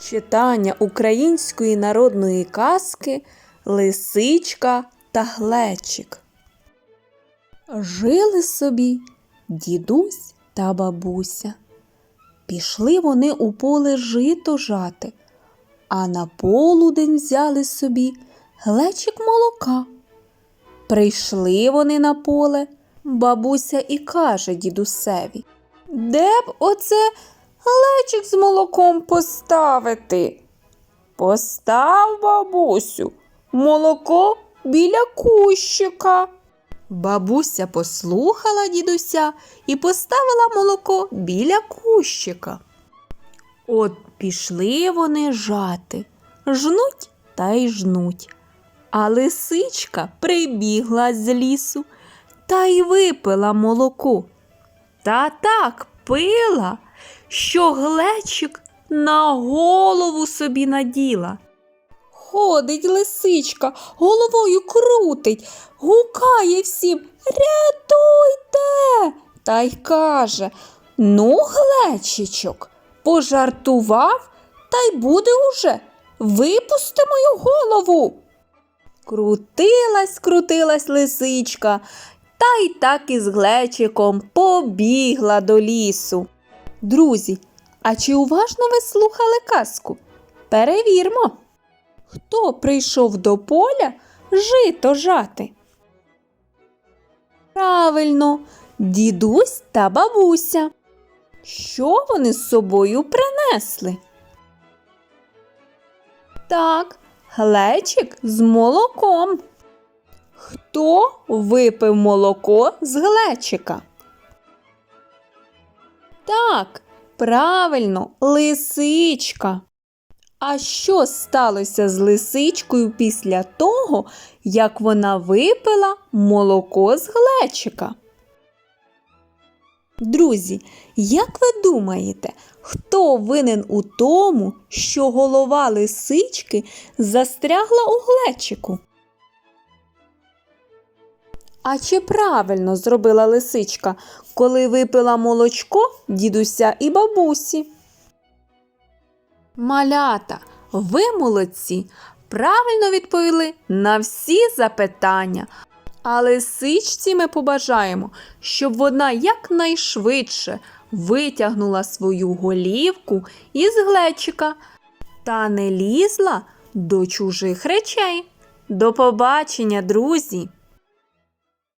Читання української народної казки Лисичка та Глечик. Жили собі дідусь та бабуся. Пішли вони у поле жито жати, а на полудень взяли собі глечик молока. Прийшли вони на поле, бабуся і каже дідусеві. Де б оце глечик з молоком поставити? Постав, бабусю, молоко біля кущика. Бабуся послухала дідуся і поставила молоко біля кущика. От пішли вони жати, жнуть та й жнуть. А лисичка прибігла з лісу та й випила молоко. Та так пила, що глечик на голову собі наділа. Ходить лисичка, головою крутить, гукає всім Рятуйте. Та й каже Ну, глечичок, пожартував, та й буде уже. Випусти мою голову. Крутилась, крутилась лисичка, та й так із глечиком побігла до лісу. Друзі, а чи уважно ви слухали казку? Перевірмо. Хто прийшов до поля жито жати? Правильно, дідусь та бабуся. Що вони з собою принесли? Так, глечик з молоком. Хто випив молоко з глечика? Так, правильно, лисичка. А що сталося з лисичкою після того, як вона випила молоко з глечика? Друзі, як ви думаєте, хто винен у тому, що голова лисички застрягла у глечику? А чи правильно зробила лисичка, коли випила молочко дідуся і бабусі? Малята, ви молодці, правильно відповіли на всі запитання. А лисичці ми побажаємо, щоб вона якнайшвидше витягнула свою голівку із глечика та не лізла до чужих речей. До побачення, друзі!